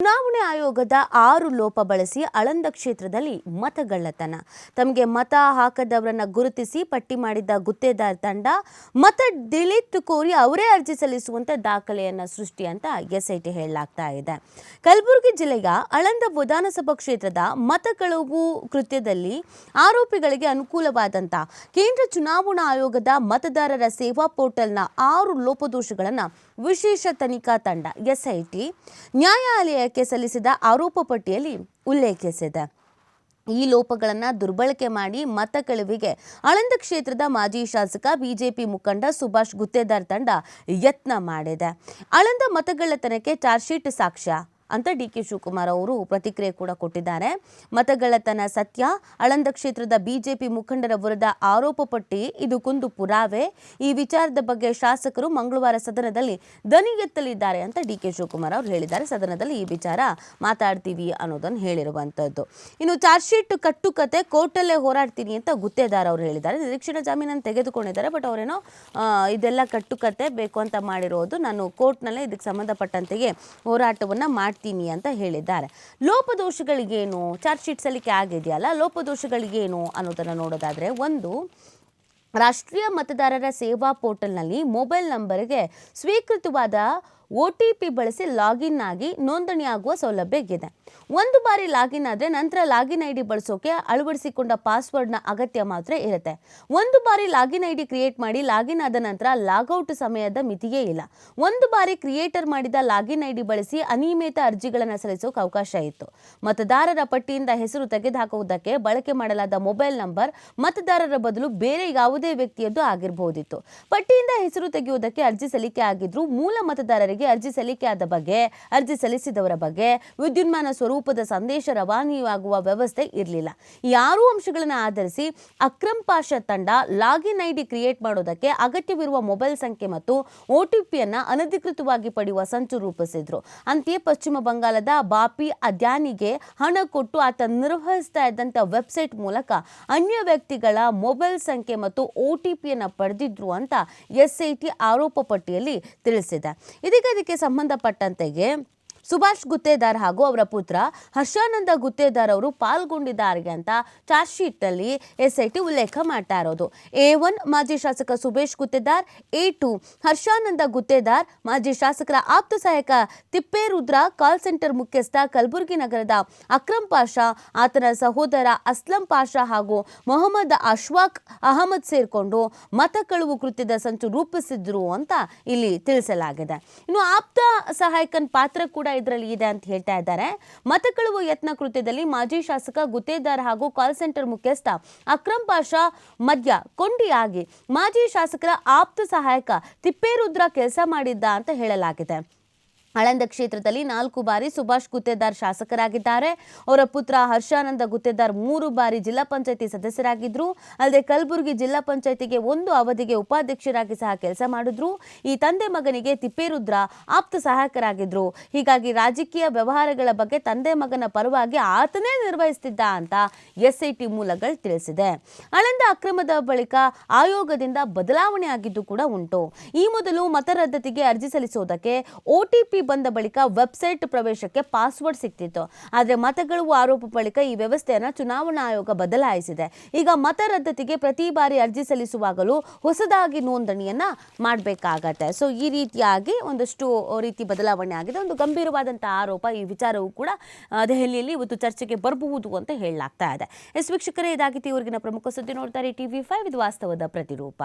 ಚುನಾವಣೆ ಆಯೋಗದ ಆರು ಲೋಪ ಬಳಸಿ ಅಳಂದ ಕ್ಷೇತ್ರದಲ್ಲಿ ಮತಗಳ್ಳತನ. ತಮಗೆ ಮತ ಹಾಕದವರನ್ನ ಗುರುತಿಸಿ ಪಟ್ಟಿ ಮಾಡಿದ್ದ ಗುತ್ತೇದಾರ್ ತಂಡ ಮತ ಡಿಲೀಟ್ ಕೋರಿ ಅವರೇ ಅರ್ಜಿ ಸಲ್ಲಿಸುವಂತೆ ದಾಖಲೆಯನ್ನ ಸೃಷ್ಟಿ ಅಂತ ಎಸ್ಐಟಿ ಹೇಳಲಾಗ್ತಾ ಇದೆ. ಕಲಬುರಗಿ ಜಿಲ್ಲೆಯ ಅಳಂದ ವಿಧಾನಸಭಾ ಕ್ಷೇತ್ರದ ಮತ ಕಳವು ಕೃತ್ಯದಲ್ಲಿ ಆರೋಪಿಗಳಿಗೆ ಅನುಕೂಲವಾದಂತ ಕೇಂದ್ರ ಚುನಾವಣಾ ಆಯೋಗದ ಮತದಾರರ ಸೇವಾ ಪೋರ್ಟಲ್ನ ಆರು ಲೋಪದೋಷಗಳನ್ನು ವಿಶೇಷ ತನಿಖಾ ತಂಡ ಎಸ್ಐಟಿ ನ್ಯಾಯಾಲಯಕ್ಕೆ ಸಲ್ಲಿಸಿದ ಆರೋಪ ಪಟ್ಟಿಯಲ್ಲಿ ಉಲ್ಲೇಖಿಸಿದೆ ಈ ಲೋಪಗಳನ್ನು ದುರ್ಬಳಕೆ ಮಾಡಿ ಮತ ಕಳುವಿಗೆ ಆಳಂದ ಕ್ಷೇತ್ರದ ಮಾಜಿ ಶಾಸಕ ಬಿಜೆಪಿ ಮುಖಂಡ ಸುಭಾಷ್ ಗುತ್ತೇದಾರ್ ತಂಡ ಯತ್ನ ಮಾಡಿದೆ. ಆಳಂದ ಮತಗಳ್ಳತನಕ್ಕೆ ಚಾರ್ಜ್ ಶೀಟ್ ಸಾಕ್ಷ್ಯ. ಅಂತ ಡಿ ಕೆ ಶಿವಕುಮಾರ್ ಅವರು ಪ್ರತಿಕ್ರಿಯೆ ಕೂಡ ಕೊಟ್ಟಿದ್ದಾರೆ. ಮತಗಳತನ ಸತ್ಯ ಆಳಂದ ಕ್ಷೇತ್ರದ ಬಿಜೆಪಿ ಮುಖಂಡರ ವಿರುದ್ಧ ಆರೋಪ ಪಟ್ಟಿ, ಇದು ಕುಂದು ಪುರಾವೆ. ಈ ವಿಚಾರದ ಬಗ್ಗೆ ಶಾಸಕರು ಮಂಗಳವಾರ ಸದನದಲ್ಲಿ ದನಿ ಎತ್ತಲಿದ್ದಾರೆ ಅಂತ ಡಿ ಕೆ ಶಿವಕುಮಾರ್ ಅವರು ಹೇಳಿದ್ದಾರೆ. ಸದನದಲ್ಲಿ ಈ ವಿಚಾರ ಮಾತಾಡ್ತೀವಿ ಅನ್ನೋದನ್ನು ಹೇಳಿರುವಂಥದ್ದು ಇನ್ನು ಚಾರ್ಜ್ ಶೀಟ್ ಕಟ್ಟುಕತೆ, ಕೋರ್ಟಲ್ಲೇ ಹೋರಾಡ್ತೀನಿ ಅಂತ ಗುತ್ತೇದಾರ್ ಅವರು ಹೇಳಿದ್ದಾರೆ. ನಿರೀಕ್ಷಣಾ ಜಾಮೀನನ್ನು ತೆಗೆದುಕೊಂಡಿದ್ದಾರೆ, ಬಟ್ ಅವರೇನೋ ಇದೆಲ್ಲ ಕಟ್ಟುಕತೆ ಬೇಕು ಅಂತ ಮಾಡಿರೋದು ನಾನು ಕೋರ್ಟ್ನಲ್ಲೇ ಇದಕ್ಕೆ ಸಂಬಂಧಪಟ್ಟಂತೆಯೇ ಹೋರಾಟವನ್ನು ಮಾಡ್ತೀನಿ ಅಂತ ಹೇಳಿದ್ದಾರೆ. ಲೋಪದೋಷಗಳಿಗೇನು? ಚಾರ್ಜ್ ಶೀಟ್ ಸಲ್ಲಿಕೆ ಆಗಿದೆಯಲ್ಲ ಲೋಪದೋಷಗಳಿಗೇನು ಅನ್ನೋದನ್ನು ನೋಡೋದಾದರೆ ಒಂದು, ರಾಷ್ಟ್ರೀಯ ಮತದಾರರ ಸೇವಾ ಪೋರ್ಟಲ್ನಲ್ಲಿ ಮೊಬೈಲ್ ನಂಬರ್ಗೆ ಸ್ವೀಕೃತವಾದ ಒ ಟಿ ಪಿ ಬಳಸಿ ಲಾಗಿನ್ ಆಗಿ ನೋಂದಣಿಯಾಗುವ ಸೌಲಭ್ಯ ಇದೆ ಒಂದು ಬಾರಿ ಲಾಗಿನ್ ಆದರೆ ನಂತರ ಲಾಗಿನ್ ಐ ಡಿ ಬಳಸೋಕೆ ಅಳವಡಿಸಿಕೊಂಡ ಪಾಸ್ವರ್ಡ್ನ ಅಗತ್ಯ ಮಾತ್ರ ಇರುತ್ತೆ. ಒಂದು ಬಾರಿ ಲಾಗಿನ್ ಐ ಡಿ ಕ್ರಿಯೇಟ್ ಮಾಡಿ ಲಾಗಿನ್ ಆದ ನಂತರ ಲಾಗೌಟ್ ಸಮಯದ ಮಿತಿಯೇ ಇಲ್ಲ. ಒಂದು ಬಾರಿ ಕ್ರಿಯೇಟರ್ ಮಾಡಿದ ಲಾಗಿನ್ ಐ ಡಿ ಬಳಸಿ ಅನಿಯಮಿತ ಅರ್ಜಿಗಳನ್ನು ಸಲ್ಲಿಸೋಕೆ ಅವಕಾಶ ಇತ್ತು. ಮತದಾರರ ಪಟ್ಟಿಯಿಂದ ಹೆಸರು ತೆಗೆದುಹಾಕುವುದಕ್ಕೆ ಬಳಕೆ ಮಾಡಲಾದ ಮೊಬೈಲ್ ನಂಬರ್, ಮತದಾರರ ಬದಲು ಬೇರೆ ಯಾವುದೇ ವ್ಯಕ್ತಿಯದ್ದು ಆಗಿರಬಹುದಿತ್ತು. ಪಟ್ಟಿಯಿಂದ ಹೆಸರು ತೆಗೆಯುವುದಕ್ಕೆ ಅರ್ಜಿ ಸಲ್ಲಿಕೆ ಆಗಿದ್ರು ಮೂಲ ಮತದಾರರಿಗೆ ಅರ್ಜಿ ಸಲ್ಲಿಕೆ ಆದ ಬಗ್ಗೆ, ಅರ್ಜಿ ಸಲ್ಲಿಸಿದವರ ಬಗ್ಗೆ ವಿದ್ಯುನ್ಮಾನ ಸ್ವರೂಪದ ಸಂದೇಶ ರವಾನೆಯಾಗುವ ವ್ಯವಸ್ಥೆ ಇರಲಿಲ್ಲ. ಯಾರು ಅಂಶಗಳನ್ನು ಆಧರಿಸಿ ಅಕ್ರಮ್ ಪಾಷಾ ತಂಡ ಲಾಗಿನ್ ಐಡಿ ಕ್ರಿಯೇಟ್ ಮಾಡೋದಕ್ಕೆ ಅಗತ್ಯವಿರುವ ಮೊಬೈಲ್ ಸಂಖ್ಯೆ ಮತ್ತು ಒ ಟಿ ಅನಧಿಕೃತವಾಗಿ ಪಡೆಯುವ ಸಂಚು ರೂಪಿಸಿದ್ರು. ಅಂತೆಯೇ ಪಶ್ಚಿಮ ಬಂಗಾಳದ ಬಾಪಿ ಅದ್ಯಾನಿಗೆ ಹಣ ಕೊಟ್ಟು ಆತ ನಿರ್ವಹಿಸ್ತಾ ಇದ್ದಂಥ ವೆಬ್ಸೈಟ್ ಮೂಲಕ ಅನ್ಯ ವ್ಯಕ್ತಿಗಳ ಮೊಬೈಲ್ ಸಂಖ್ಯೆ ಮತ್ತು ಒ ಟಿ ಪಿಯನ್ನು ಪಡೆದಿದ್ರು ಅಂತ ಎಸ್ ಐ ಟಿ ಆರೋಪ ಪಟ್ಟಿಯಲ್ಲಿ ತಿಳಿಸಿದೆ. ಇದೀಗ ಇದಕ್ಕೆ ಸಂಬಂಧಪಟ್ಟಂತೆಗೆ ಸುಭಾಷ್ ಗುತ್ತೇದಾರ್ ಹಾಗೂ ಅವರ ಪುತ್ರ ಹರ್ಷಾನಂದ ಗುತ್ತೇದಾರ್ ಅವರು ಪಾಲ್ಗೊಂಡಿದ್ದಾರೆ ಅಂತ ಚಾರ್ಜ್ ಶೀಟ್ನಲ್ಲಿ ಎಸ್ಐಟಿ ಉಲ್ಲೇಖ ಮಾಡ್ತಾ ಇರೋದು. ಎ ಒನ್ ಮಾಜಿ ಶಾಸಕ ಸುಭೇಶ್ ಗುತ್ತೇದಾರ್, ಎ ಟು ಹರ್ಷಾನಂದ ಗುತ್ತೇದಾರ್, ಮಾಜಿ ಶಾಸಕರ ಆಪ್ತ ಸಹಾಯಕ ತಿಪ್ಪೇರುದ್ರ, ಕಾಲ್ ಸೆಂಟರ್ ಮುಖ್ಯಸ್ಥ ಕಲಬುರಗಿ ನಗರದ ಅಕ್ರಮ್ ಪಾಷಾ, ಆತನ ಸಹೋದರ ಅಸ್ಲಂ ಪಾಷಾ ಹಾಗೂ ಮೊಹಮ್ಮದ್ ಅಶ್ವಾಕ್ ಅಹಮದ್ ಸೇರಿಕೊಂಡು ಮತ ಕಳುವು ಕೃತ್ಯದ ಸಂಚು ರೂಪಿಸಿದ್ರು ಅಂತ ಇಲ್ಲಿ ತಿಳಿಸಲಾಗಿದೆ. ಇನ್ನು ಆಪ್ತ ಸಹಾಯಕನ್ ಪಾತ್ರ ಕೂಡ ಇದರಲ್ಲಿ ಇದೆ ಅಂತ ಹೇಳ್ತಾ ಇದ್ದಾರೆ. ಮತ ಕಳುವು ಯತ್ನ ಕೃತ್ಯದಲ್ಲಿ ಮಾಜಿ ಶಾಸಕ ಗುತ್ತೇದಾರ್ ಹಾಗೂ ಕಾಲ್ ಸೆಂಟರ್ ಮುಖ್ಯಸ್ಥ ಅಕ್ರಮ್ ಪಾಷಾ ಮಧ್ಯ ಕೊಂಡಿಯಾಗಿ ಮಾಜಿ ಶಾಸಕರ ಆಪ್ತ ಸಹಾಯಕ ತಿಪ್ಪೇರುದ್ರ ಕೆಲಸ ಮಾಡಿದ್ದ ಅಂತ ಹೇಳಲಾಗಿದೆ. ಆಳಂದ ಕ್ಷೇತ್ರದಲ್ಲಿ ನಾಲ್ಕು ಬಾರಿ ಸುಭಾಷ್ ಗುತ್ತೇದಾರ್ ಶಾಸಕರಾಗಿದ್ದಾರೆ. ಅವರ ಪುತ್ರ ಹರ್ಷಾನಂದ ಗುತ್ತೇದಾರ್ ಮೂರು ಬಾರಿ ಜಿಲ್ಲಾ ಪಂಚಾಯಿತಿ ಸದಸ್ಯರಾಗಿದ್ದರು ಅಲ್ಲದೆ ಕಲಬುರಗಿ ಜಿಲ್ಲಾ ಪಂಚಾಯಿತಿಗೆ ಒಂದು ಅವಧಿಗೆ ಉಪಾಧ್ಯಕ್ಷರಾಗಿ ಸಹ ಕೆಲಸ ಮಾಡಿದ್ರು. ಈ ತಂದೆ ಮಗನಿಗೆ ತಿಪ್ಪೇರುದ್ರ ಆಪ್ತ ಸಹಾಯಕರಾಗಿದ್ದರು ಹೀಗಾಗಿ ರಾಜಕೀಯ ವ್ಯವಹಾರಗಳ ಬಗ್ಗೆ ತಂದೆ ಮಗನ ಪರವಾಗಿ ಆತನೇ ನಿರ್ವಹಿಸುತ್ತಿದ್ದ ಅಂತ ಎಸ್ಐಟಿ ಮೂಲಗಳು ತಿಳಿಸಿದೆ. ಆಳಂದ ಅಕ್ರಮದ ಬಳಿಕ ಆಯೋಗದಿಂದ ಬದಲಾವಣೆ ಆಗಿದ್ದು ಕೂಡ ಉಂಟು. ಈ ಮೊದಲು ಮತ ರದ್ದತಿಗೆ ಅರ್ಜಿ ಸಲ್ಲಿಸೋದಕ್ಕೆ ಒ ಟಿ ಪಿ ಬಂದ ಬಳಿಕ ವೆಬ್ಸೈಟ್ ಪ್ರವೇಶಕ್ಕೆ ಪಾಸ್ವರ್ಡ್ ಸಿಗ್ತಿತ್ತು ಆದರೆ ಮತಗಳು ಆರೋಪ ಬಳಿಕ ಈ ವ್ಯವಸ್ಥೆಯನ್ನು ಚುನಾವಣಾ ಆಯೋಗ ಬದಲಾಯಿಸಿದೆ. ಈಗ ಮತ ರದ್ದತಿಗೆ ಪ್ರತಿ ಬಾರಿ ಅರ್ಜಿ ಸಲ್ಲಿಸುವಾಗಲೂ ಹೊಸದಾಗಿ ನೋಂದಣಿಯನ್ನ ಮಾಡಬೇಕಾಗತ್ತೆ. ಸೊ, ಈ ರೀತಿಯಾಗಿ ಒಂದಷ್ಟು ರೀತಿ ಬದಲಾವಣೆ ಆಗಿದೆ. ಒಂದು ಗಂಭೀರವಾದಂಥ ಆರೋಪ, ಈ ವಿಚಾರವೂ ಕೂಡ ದೆಹಲಿಯಲ್ಲಿ ಇವತ್ತು ಚರ್ಚೆಗೆ ಬರಬಹುದು ಅಂತ ಹೇಳಲಾಗ್ತಾ ಇದೆ. ಎಸ್ ವೀಕ್ಷಕರೇ ಇದಾಗಿತ್ತು ಇವರಿಗಿನ ಪ್ರಮುಖ ಸುದ್ದಿ ನೋಡ್ತಾರೆ ಟಿವಿ ಫೈವ್. ಇದು ವಾಸ್ತವದ ಪ್ರತಿರೂಪ.